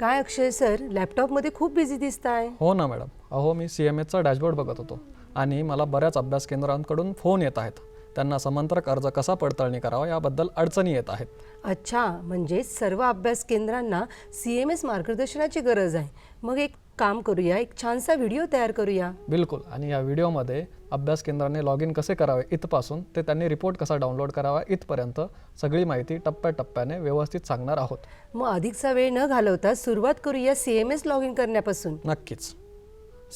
काय अक्षय सर लॅपटॉपमध्ये खूप बिझी दिसताय. हो ना मॅडम. अहो मी सी एम एचचा डॅशबोर्ड बघत होतो आणि मला बऱ्याच अभ्यास केंद्रांकडून फोन येत आहेत. त्यांना समांतरक अर्ज कसा पडताळणी करावा याबद्दल अडचणी येत आहेत. अच्छा म्हणजे सर्व अभ्यास केंद्रांना सी एम एस मार्गदर्शनाची गरज आहे. मग एक काम करूया एक छानसा व्हिडिओ तयार करूया. बिलकुल. आणि या व्हिडिओमध्ये अभ्यास केंद्राने लॉग इन कसे करावे इथपासून ते त्यांनी रिपोर्ट कसा डाउनलोड करावा इथपर्यंत सगळी माहिती टप्प्याटप्प्याने व्यवस्थित सांगणार आहोत. मग अधिकचा वेळ न घालवता सुरुवात करूया C M S log in करण्यापासून. नक्कीच.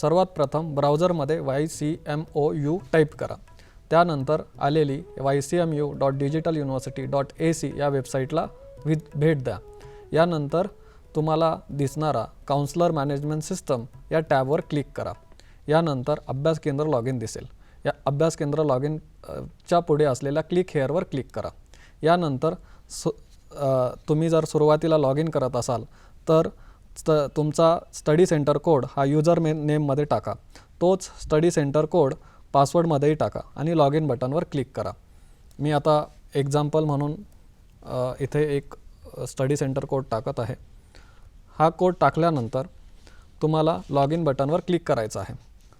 सर्वात प्रथम ब्राउझरमध्ये Y C M O U type करा. त्यानंतर आलेली Y C M U dot digital university dot A C या वेबसाईटला भेट द्या. यानंतर तुम्हाला दिसणारा काउन्सलर मॅनेजमेंट सिस्टम या टॅबवर क्लिक करा. यानंतर अभ्यास केंद्र लॉग इन दिसेल. या अभ्यास केंद्र लॉग इनच्या पुढे असलेल्या क्लिक हेअरवर क्लिक करा. यानंतर सु तुम्ही जर सुरुवातीला लॉग इन करत असाल तर स्ट तुमचा स्टडी सेंटर कोड हा युजर मे नेममध्ये टाका. तोच स्टडी सेंटर कोड पासवर्डमध्येही टाका आणि लॉग इन बटनवर क्लिक करा. मी आता एक्झाम्पल म्हणून इथे एक स्टडी सेंटर कोड टाकत आहे. हा कोड टाकल्यानंतर तुम्हाला लॉग इन बटनवर क्लिक करायचं आहे.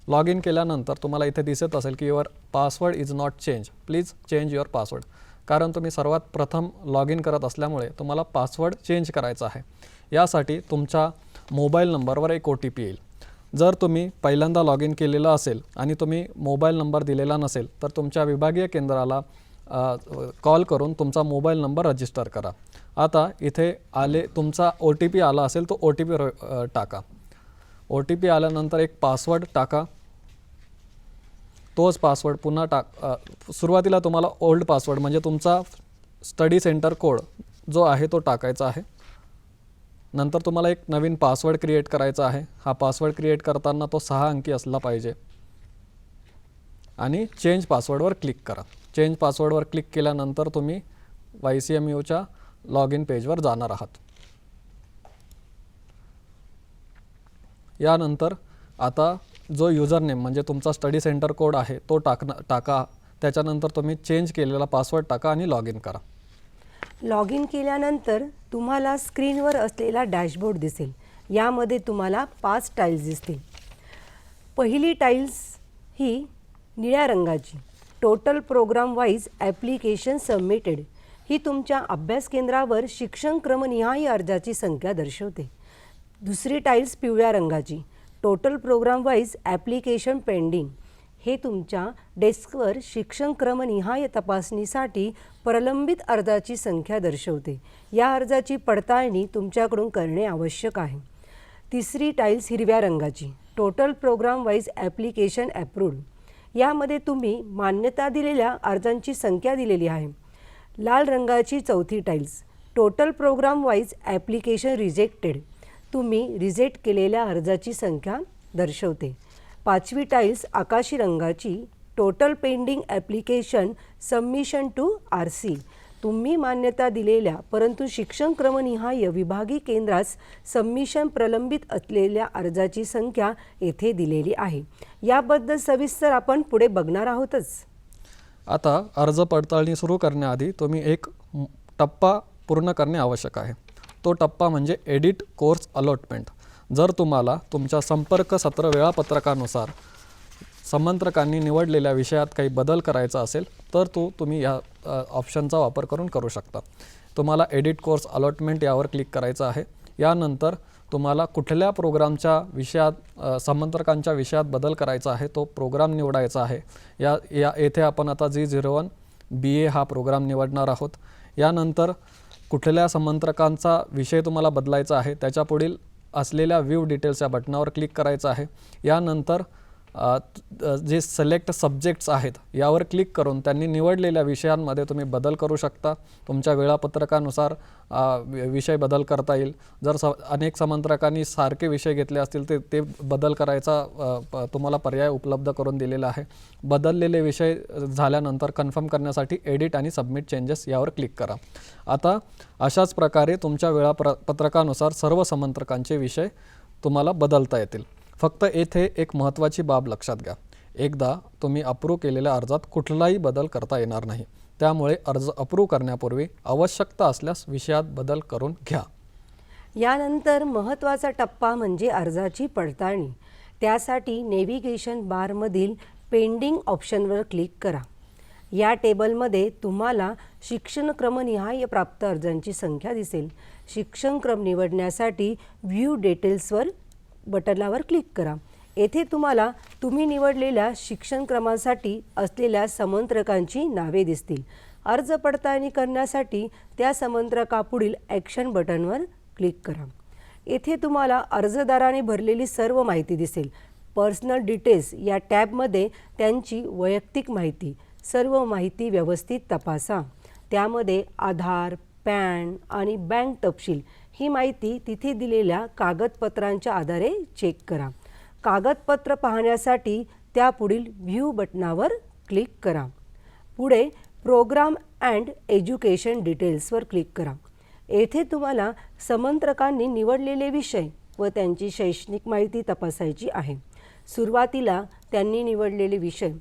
लॉग इन केल्यानंतर तुम्हाला इथे दिसत असेल की your password is not change. Please change your password. कारण तुम्ही सर्वात प्रथम लॉग इन करत असल्यामुळे तुम्हाला पासवर्ड चेंज करायचा आहे. यासाठी तुमच्या मोबाईल नंबरवर एक ओ टी पी येईल. जर तुम्ही पहिल्यांदा लॉग इन केलेलं असेल आणि तुम्ही मोबाईल नंबर दिलेला नसेल तर तुमच्या विभागीय केंद्राला कॉल करून तुमचा मोबाईल नंबर रजिस्टर करा. आता इथे आले तुमचा ओ टी पी आला असेल तो ओ टी पी टाका. ओ टी पी आल्यानंतर एक पासवर्ड टाका. तोच पासवर्ड पुन्हा टाक सुरुवातीला तुम्हाला ओल्ड पासवर्ड म्हणजे तुमचा स्टडी सेंटर कोड जो आहे तो टाकायचा आहे. नंतर तुम्हाला एक नवीन पासवर्ड क्रिएट करायचा आहे. हा पासवर्ड क्रिएट करताना तो सहा अंकी असला पाहिजे. आणि चेंज पासवर्डवर क्लिक करा. चेंज पासवर्डवर क्लिक केल्यानंतर तुम्ही वाय सी एम यूच्या लॉग इन पेजवर जाणार आहात. यानंतर आता जो युजर नेम म्हणजे तुमचा स्टडी सेंटर कोड आहे तो टाकणं टाका. त्याच्यानंतर तुम्ही चेंज केलेला पासवर्ड टाका आणि लॉग इन करा. लॉग इन केल्यानंतर तुम्हाला स्क्रीनवर असलेला डॅशबोर्ड दिसेल. यामध्ये तुम्हाला पाच टाईल्स दिसतील. पहिली टाईल्स ही निळ्या रंगाची. Total programme wise application submitted ही तुमच्या अभ्यास केंद्रावर शिक्षण क्रमनिहाय अर्जाची संख्या दर्शवते. दुसरी टाईल्स पिवळ्या रंगाची. Total programme wise application pending हे तुमच्या डेस्कवर शिक्षण क्रमनिहाय तपासणीसाठी प्रलंबित अर्जाची संख्या दर्शवते. या अर्जाची पडताळणी तुमच्याकडून करणे आवश्यक आहे. तिसरी टाईल्स हिरव्या रंगाची. Total programme wise application approved यामध्ये तुम्ही मान्यता दिलेल्या अर्जांची संख्या दिलेली आहे. लाल रंगाची चौथी tiles total programme wise application rejected तुम्ही रिजेक्ट केलेल्या अर्जाची संख्या दर्शवते. पाचवी टाईल्स आकाशी रंगाची. Total pending application submission to R C तुम्ही मान्यता दिलेल्या परंतु शिक्षण क्रमनिहाय विभागीय केंद्रास सबमिशन प्रलंबित असलेल्या अर्जाची संख्या येथे दिलेली आहे. याबद्दल सविस्तर आपण पुढे बघणार आहोतच. आता अर्ज पडताळणी सुरू करण्याआधी तुम्ही एक टप्पा पूर्ण करणे आवश्यक आहे. तो टप्पा म्हणजे एडिट कोर्स अलॉटमेंट. जर तुम्हाला तुमच्या संपर्क सत्र वेळापत्रकानुसार संमंत्रकांनी निवडलेल्या विषयात काही बदल करायचा असेल तर तो तुम्ही या ऑप्शनचा वापर करून करू शकता. तुम्हाला एडिट कोर्स अलॉटमेंट यावर क्लिक करायचं आहे. यानंतर तुम्हाला कुठल्या प्रोग्रामच्या विषयात अ, समंत्रकांच्या विषयात बदल करायचा आहे तो प्रोग्राम निवडायचा आहे. या या येथे आपण आता जी झिरो वन बी ए हा प्रोग्राम निवडणार आहोत. यानंतर कुठल्या समंत्रकांचा विषय तुम्हाला बदलायचा आहे त्याच्या पुढील असलेल्या व्ह्यू डिटेल्स या बटनावर क्लिक करायचं आहे. यानंतर जे सिलेक्ट सब्जेक्ट्स आहेत यावर क्लिक करून त्यांनी निवडलेल्या विषयांमध्ये तुम्ही बदल करू शकता. तुमच्या वेळापत्रकानुसार वि- विषय बदल करता येईल. जर स अनेक समंत्रकांनी सारखे विषय घेतले असतील ते ते बदल करायचा प- तुम्हाला पर्याय उपलब्ध करून दिलेला आहे. बदललेले विषय झाल्यानंतर कन्फर्म करण्यासाठी एडिट आणि सबमिट चेंजेस यावर क्लिक करा. आता अशाच प्रकारे तुमच्या वेळापत्रकानुसार सर्व समांतरकांचे विषय तुम्हाला बदलता येतील. फक्त येथे एक महत्त्वाची बाब लक्षात घ्या. एकदा तुम्ही अप्रूव्ह केलेल्या अर्जात कुठलाही बदल करता येणार नाही. त्यामुळे अर्ज अप्रूव्ह करण्यापूर्वी आवश्यकता असल्यास विषयात बदल करून घ्या. यानंतर महत्त्वाचा टप्पा म्हणजे अर्जाची पडताळणी. त्यासाठी नेव्हिगेशन बारमधील पेंडिंग ऑप्शनवर क्लिक करा. या टेबलमध्ये तुम्हाला शिक्षणक्रमनिहाय प्राप्त अर्जांची संख्या दिसेल. शिक्षणक्रम निवडण्यासाठी व्ह्यू डिटेल्सवर बटनावर क्लिक करा. येथे तुम्हाला तुम्ही निवडलेल्या शिक्षणक्रमांसाठी असलेल्या समंत्रकांची नावे दिसतील. अर्ज पडताळणी करण्यासाठी त्या समंत्रकापुढील ॲक्शन बटनवर क्लिक करा. येथे तुम्हाला अर्जदाराने भरलेली सर्व माहिती दिसेल. पर्सनल डिटेल्स या टॅबमध्ये त्यांची वैयक्तिक माहिती. सर्व माहिती व्यवस्थित तपासा. त्यामध्ये आधार पॅन आणि बँक तपशील. ही माहिती तिथे दिलेल्या कागदपत्रांच्या आधारे चेक करा. कागदपत्र पाहण्यासाठी त्यापुढील व्ह्यू बटनावर क्लिक करा. पुढे प्रोग्राम अँड एज्युकेशन डिटेल्सवर क्लिक करा. येथे तुम्हाला समंत्रकांनी निवडलेले विषय व त्यांची शैक्षणिक माहिती तपासायची आहे. सुरुवातीला त्यांनी निवडलेले विषय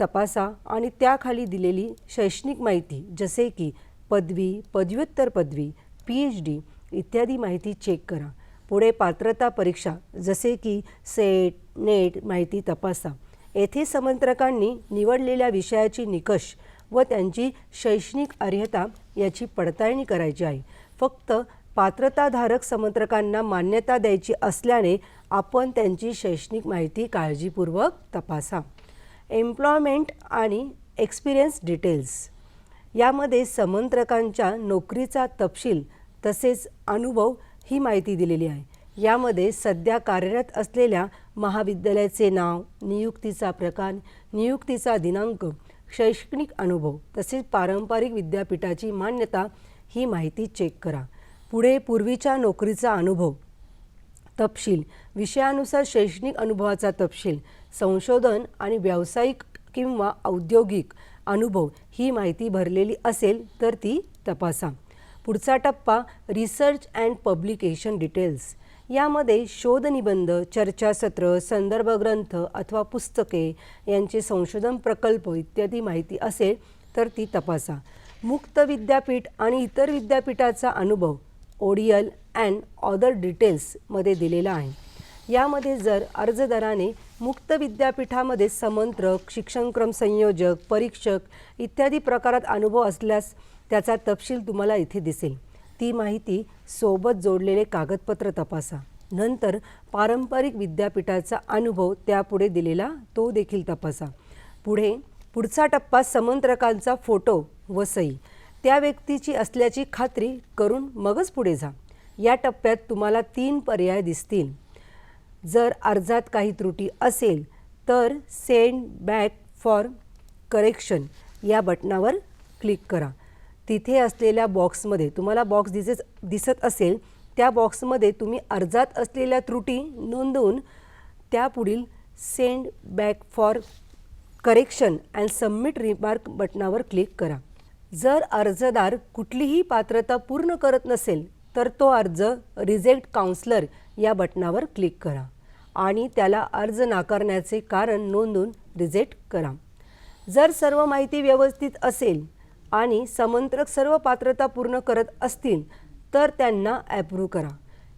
तपासा आणि त्याखाली दिलेली शैक्षणिक माहिती जसे की पदवी पदव्युत्तर पदवी पी एच डी इत्यादी माहिती चेक करा. पुढे पात्रता परीक्षा जसे की सेट नेट माहिती तपासा. येथे समंत्रकांनी निवडलेल्या विषयाची निकष व त्यांची शैक्षणिक अर्हता याची पडताळणी करायची आहे. फक्त पात्रताधारक समंत्रकांना मान्यता द्यायची असल्याने आपण त्यांची शैक्षणिक माहिती काळजीपूर्वक तपासा. एम्प्लॉयमेंट आणि एक्सपिरियन्स डिटेल्स यामध्ये समंत्रकांच्या नोकरीचा तपशील तसेच अनुभव ही माहिती दिलेली आहे. यामध्ये सध्या कार्यरत असलेल्या महाविद्यालयाचे नाव नियुक्तीचा प्रकार नियुक्तीचा दिनांक शैक्षणिक अनुभव तसेच पारंपरिक विद्यापीठाची मान्यता ही माहिती चेक करा. पुढे पूर्वीच्या नोकरीचा अनुभव तपशील विषयानुसार शैक्षणिक अनुभवाचा तपशील संशोधन आणि व्यावसायिक किंवा औद्योगिक अनुभव ही माहिती भरलेली असेल तर ती तपासा. पुढचा टप्पा रिसर्च अँड पब्लिकेशन डिटेल्स यामध्ये शोधनिबंध चर्चासत्र संदर्भ ग्रंथ अथवा पुस्तके यांचे संशोधन प्रकल्प इत्यादी माहिती असेल तर ती तपासा. मुक्त विद्यापीठ आणि इतर विद्यापीठाचा अनुभव ओडियल अँड ऑदर डिटेल्समध्ये दिलेला आहे. यामध्ये जर अर्जदाराने मुक्त विद्यापीठामध्ये समंत्रक शिक्षणक्रम संयोजक परीक्षक इत्यादी प्रकारात अनुभव असल्यास त्याचा तपशील तुम्हाला इथे दिसेल. ती माहिती सोबत जोडलेले कागदपत्र तपासा. नंतर पारंपरिक विद्यापीठाचा अनुभव त्यापुढे दिलेला तो देखील तपासा. पुढे पुढचा टप्पा समंत्रकांचा फोटो व सही त्या व्यक्तीची असल्याची खात्री करून मगच पुढे जा. या टप्प्यात तुम्हाला तीन पर्याय दिसतील. जर अर्जात काही त्रुटी असेल तर सेंड बॅक फॉर करेक्शन या बटनावर क्लिक करा. तिथे असलेल्या बॉक्समध्ये तुम्हाला बॉक्स दिसत दिसत असेल त्या बॉक्समध्ये तुम्ही अर्जात असलेल्या त्रुटी नोंदवून त्यापुढील send back for correction and submit remark बटनावर क्लिक करा. जर अर्जदार कुठलीही पात्रता पूर्ण करत नसेल तर तो अर्ज रिजेक्ट काउन्सलर या बटनावर क्लिक करा आणि त्याला अर्ज नाकारण्याचे कारण नोंदून रिजेक्ट करा. जर सर्व माहिती व्यवस्थित असेल आणि समंत्रक सर्व पात्रता पूर्ण करत असतील तर त्यांना ॲप्रूव्ह करा.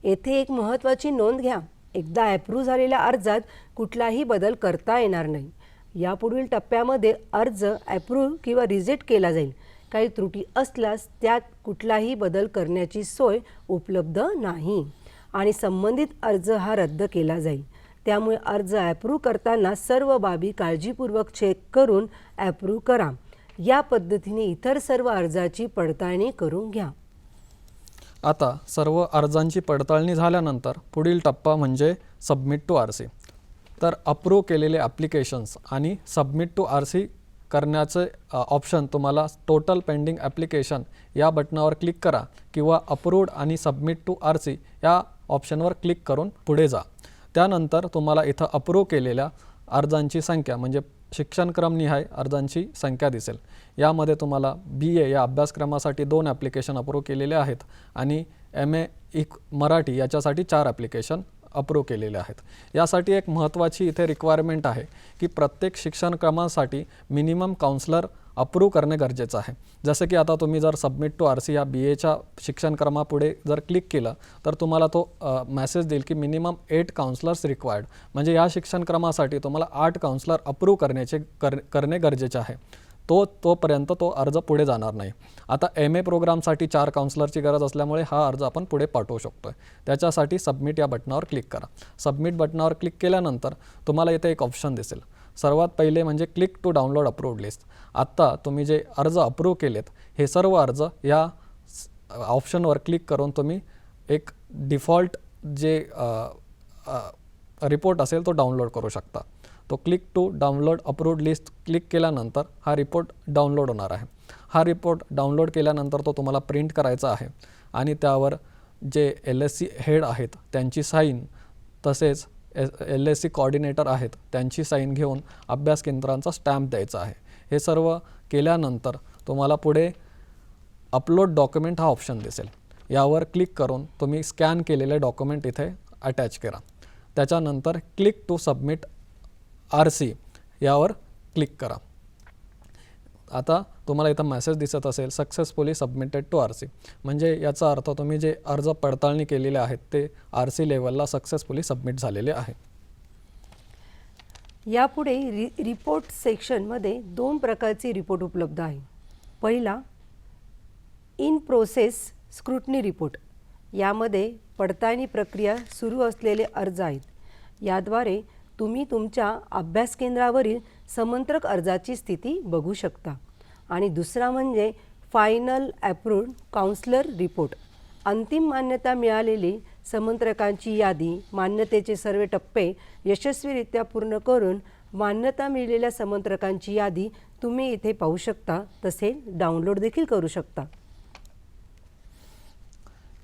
येथे एक महत्त्वाची नोंद घ्या. एकदा ॲप्रूव्ह झालेल्या अर्जात कुठलाही बदल करता येणार नाही. यापुढील टप्प्यामध्ये अर्ज ॲप्रूव्ह किंवा रिजेक्ट केला जाईल. काही त्रुटी असल्यास त्यात कुठलाही बदल करण्याची सोय उपलब्ध नाही आणि संबंधित अर्ज हा रद्द केला जाईल. त्यामुळे अर्ज ॲप्रूव्ह करताना सर्व बाबी काळजीपूर्वक चेक करून ॲप्रूव्ह करा. या पद्धतीने इतर सर्व अर्जाची पडताळणी करून घ्या. आता सर्व अर्जांची पडताळणी झाल्यानंतर पुढील टप्पा म्हणजे सबमिट टू आर सी तर अप्रूव्ह केलेले ॲप्लिकेशन्स आणि सबमिट टू आर सी करण्याचे ऑप्शन तुम्हाला टोटल पेंडिंग ॲप्लिकेशन या बटनावर क्लिक करा किंवा अप्रूव्ड आणि सबमिट टू आर सी या ऑप्शनवर क्लिक करून पुढे जा. त्यानंतर तुम्हाला इथं अप्रूव्ह केलेल्या अर्जांची संख्या म्हणजे शिक्षणक्रमनिहाय अर्जांची संख्या दिसेल. यामध्ये तुम्हाला बी ए या अभ्यासक्रमासाठी दोन ॲप्लिकेशन अप्रूव्ह केलेले आहेत आणि एम ए इक मराठी याच्यासाठी चार ॲप्लिकेशन अप्रूव्ह केलेले आहेत. यासाठी एक महत्त्वाची इथे रिक्वायरमेंट आहे की प्रत्येक शिक्षणक्रमासाठी मिनिमम काउन्सलर अप्रूव्ह करणे गरजेचं आहे. जसं की आता तुम्ही जर सबमिट टू आर सी या बी एच्या शिक्षणक्रमापुढे जर क्लिक केलं तर तुम्हाला तो मेसेज देईल की मिनिमम एट काउन्सलर्स रिक्वायर्ड म्हणजे या शिक्षणक्रमासाठी तुम्हाला आठ काउन्सलर अप्रूव्ह करण्याचे कर करणे गरजेचे आहे. तो तोपर्यंत तो अर्ज पुढे जाणार नाही. आता एम ए प्रोग्रामसाठी चार काउन्सलरची गरज असल्यामुळे हा अर्ज आपण पुढे पाठवू शकतो आहे त्याच्यासाठी सबमिट या बटनावर क्लिक करा. सबमिट बटनावर क्लिक केल्यानंतर तुम्हाला इथे एक ऑप्शन दिसेल. सर्वात पहिले म्हणजे click to download approved list. आत्ता तुम्ही जे अर्ज अप्रूव्ह केलेत हे सर्व अर्ज या ऑप्शनवर क्लिक करून तुम्ही एक डिफॉल्ट जे रिपोर्ट असेल तो डाउनलोड करू शकता. तो click to download approved list click केल्यानंतर हा रिपोर्ट डाउनलोड होणार आहे. हा रिपोर्ट डाउनलोड केल्यानंतर तो तुम्हाला प्रिंट करायचा आहे आणि त्यावर J L S C head आहेत त्यांची साईन तसेच एल एस सी कॉर्डिनेटर आहेत त्यांची साईन घेऊन अभ्यास केंद्रांचा स्टॅम्प द्यायचा आहे. हे सर्व केल्यानंतर तुम्हाला पुढे अपलोड डॉक्युमेंट हा ऑप्शन दिसेल. यावर क्लिक करून तुम्ही स्कॅन केलेले डॉक्युमेंट इथे अटॅच करा. त्याच्यानंतर click to submit R C यावर क्लिक करा. आता तुम्हाला इथं मेसेज दिसत असेल successfully submitted to R C म्हणजे याचा अर्थ तुम्ही जे अर्ज पडताळणी केलेले आहेत ते आर सी लेवलला सक्सेसफुली सबमिट झालेले आहे. यापुढे रि रिपोर्ट सेक्शनमध्ये दोन प्रकारचे रिपोर्ट उपलब्ध आहे. पहिला इन प्रोसेस स्क्रुटनी रिपोर्ट यामध्ये पडताळणी प्रक्रिया सुरू असलेले अर्ज आहेत. याद्वारे तुम्ही तुमच्या अभ्यास केंद्रावरील समंत्रक अर्जाची स्थिती बघू शकता. आणि दुसरा म्हणजे फायनल ॲप्रूव्ड काउन्सलर रिपोर्ट अंतिम मान्यता मिळालेली समंत्रकांची यादी मान्यतेचे सर्व टप्पे यशस्वीरित्या पूर्ण करून मान्यता मिळलेल्या समंत्रकांची यादी तुम्ही इथे पाहू शकता तसे डाउनलोड देखील करू शकता.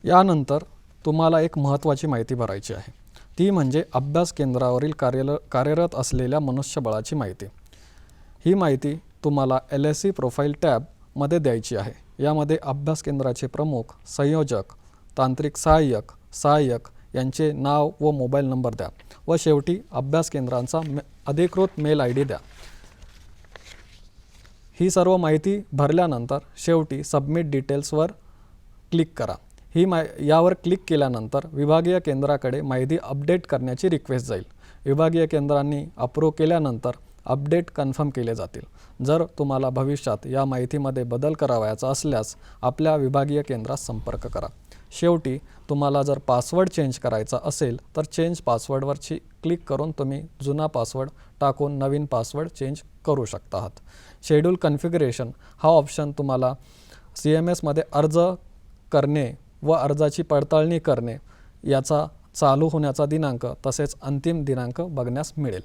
यानंतर तुम्हाला एक महत्त्वाची माहिती भरायची आहे. ती म्हणजे अभ्यास केंद्रावरील कार्यल कार्यरत असलेल्या मनुष्यबळाची माहिती. ही माहिती तुम्हाला एल एस सी प्रोफाईल टॅबमध्ये द्यायची आहे. यामध्ये अभ्यास केंद्राचे प्रमुख संयोजक तांत्रिक सहाय्यक सहाय्यक यांचे नाव व मोबाईल नंबर द्या व शेवटी अभ्यास केंद्रांचा मे अधिकृत मेल आय डी द्या. ही सर्व माहिती भरल्यानंतर शेवटी सबमिट डिटेल्सवर क्लिक करा. ही मा यावर क्लिक केल्यानंतर विभागीय केंद्राकडे माहिती अपडेट करण्याची रिक्वेस्ट जाईल. विभागीय केंद्रांनी अप्रूव्ह केल्यानंतर अपडेट कन्फर्म केले जातील. जर तुम्हाला भविष्यात या माहितीमध्ये बदल करावयाचा असल्यास आपल्या विभागीय केंद्रात संपर्क करा. शेवटी तुम्हाला जर पासवर्ड चेंज करायचा असेल तर चेंज पासवर्डवरची क्लिक करून तुम्ही जुना पासवर्ड टाकून नवीन पासवर्ड चेंज करू शकता आहात शेड्यूल कन्फिगरेशन हा ऑप्शन तुम्हाला सी एम एसमध्ये अर्ज करणे व अर्जाची पडताळणी करणे याचा चालू होण्याचा दिनांक तसेच अंतिम दिनांक बघण्यास मिळेल.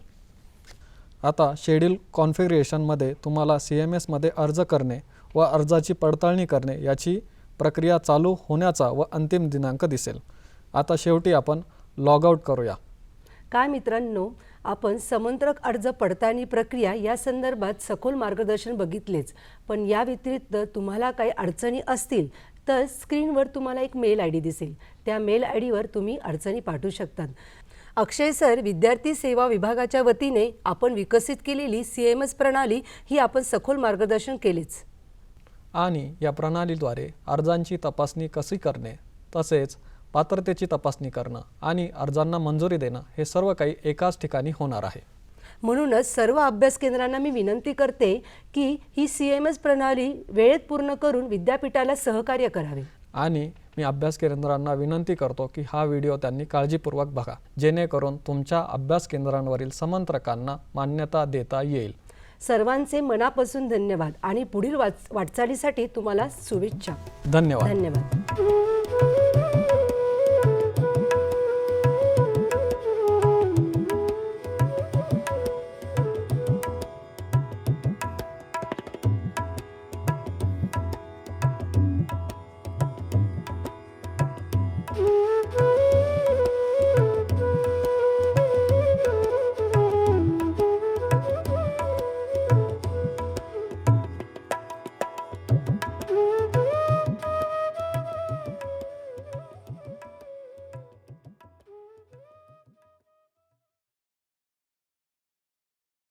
आता शेड्यूल कॉन्फिगरेशनमध्ये तुम्हाला सी एम एसमध्ये अर्ज करणे व अर्जाची पडताळणी करणे याची प्रक्रिया चालू होण्याचा व अंतिम दिनांक दिसेल. आता शेवटी आपण लॉग आऊट करूया. काय मित्रांनो आपण समंत्रक अर्ज पडताळणी प्रक्रिया या संदर्भात सखोल मार्गदर्शन बघितलेच. पण या व्यतिरिक्त तुम्हाला काही अडचणी असतील तर स्क्रीनवर तुम्हाला एक मेल आय डी दिसेल. त्या मेल आय डीवर तुम्ही अडचणी पाठवू शकतात. अक्षय सर विद्यार्थी सेवा विभागाच्या वतीने आपण विकसित केलेली सी एम एस प्रणाली ही आपण सखोल मार्गदर्शन केलेच. आणि या प्रणालीद्वारे अर्जांची तपासणी कशी करणे तसेच पात्रतेची तपासणी करणं आणि अर्जांना मंजुरी देणं हे सर्व काही एकाच ठिकाणी होणार आहे. म्हणूनच सर्व अभ्यास केंद्रांना मी विनंती करते की ही सी एम एस प्रणाली वेळेत पूर्ण करून विद्यापीठाला सहकार्य करावे. आणि मी अभ्यास केंद्रांना विनंती करतो की हा व्हिडिओ त्यांनी काळजीपूर्वक बघा जेणेकरून तुमच्या अभ्यास केंद्रांवरील समंत्रकांना मान्यता देता येईल. सर्वांचे मनापासून धन्यवाद आणि पुढील वाच वाटचालीसाठी तुम्हाला शुभेच्छा. धन्यवाद. धन्यवाद.